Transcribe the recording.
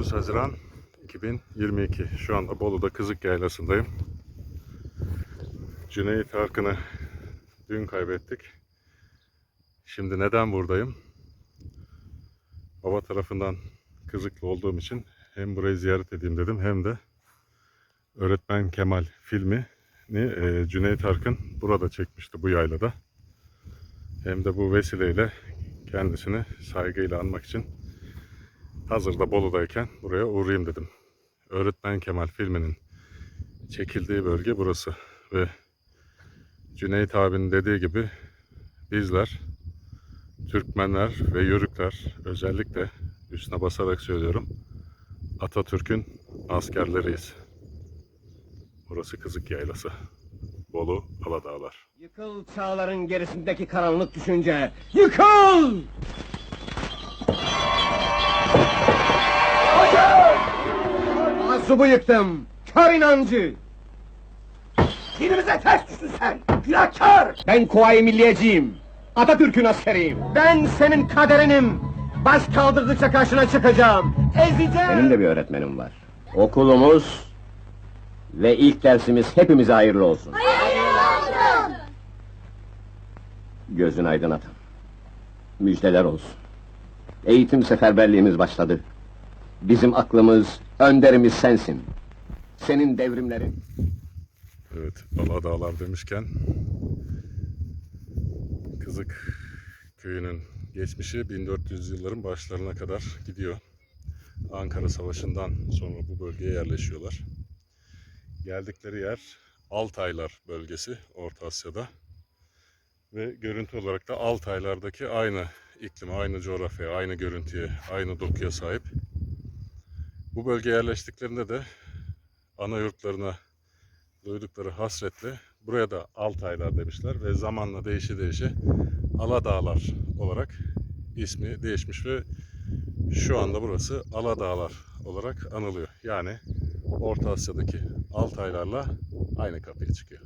19 Haziran 2022. Şu anda Bolu'da Kızık Yaylası'ndayım. Cüneyt Arkın'ı dün kaybettik. Şimdi neden buradayım? Baba tarafından Kızıklı olduğum için hem burayı ziyaret edeyim dedim hem de Öğretmen Kemal filmini e, Cüneyt Arkın burada çekmişti bu yaylada. Hem de bu vesileyle kendisini saygıyla anmak için hazırda Bolu'dayken buraya uğrayayım dedim. Öğretmen Kemal filminin çekildiği bölge burası ve Cüneyt abinin dediği gibi bizler Türkmenler ve Yörükler özellikle üstüne basarak söylüyorum Atatürk'ün askerleriyiz. Burası Kızık Yaylası. Bolu Aladağlar. Yıkıl çağların gerisindeki karanlık düşünce. Yıkıl! Asubu yıktım. Kör inancı. Dinimize ters düştün sen. Günahkar. Ben Kuvayi Milliyeciyim. Atatürk'ün askeriyim. Ben senin kaderinim. Baş kaldırdıkça karşına çıkacağım. Ezeceğim. Benim de bir öğretmenim var. Okulumuz ve ilk dersimiz hepimize hayırlı olsun. Gözün aydın atam. Müjdeler olsun. Eğitim seferberliğimiz başladı. Bizim aklımız, önderimiz sensin. Senin devrimlerin. Evet, Aladağlar demişken Kızık köyünün geçmişi 1400 yılların başlarına kadar gidiyor. Ankara Savaşı'ndan sonra bu bölgeye yerleşiyorlar. Geldikleri yer Altaylar bölgesi Orta Asya'da. Ve görüntü olarak da Altaylardaki aynı iklime, aynı coğrafyaya, aynı görüntüye, aynı dokuya sahip. Bu bölgeye yerleştiklerinde de ana yurtlarına duydukları hasretle buraya da Altaylar demişler ve zamanla değişe değişe Aladağlar olarak ismi değişmiş ve şu anda burası Aladağlar olarak anılıyor. Yani Orta Asya'daki Altaylarla aynı kapıya çıkıyor.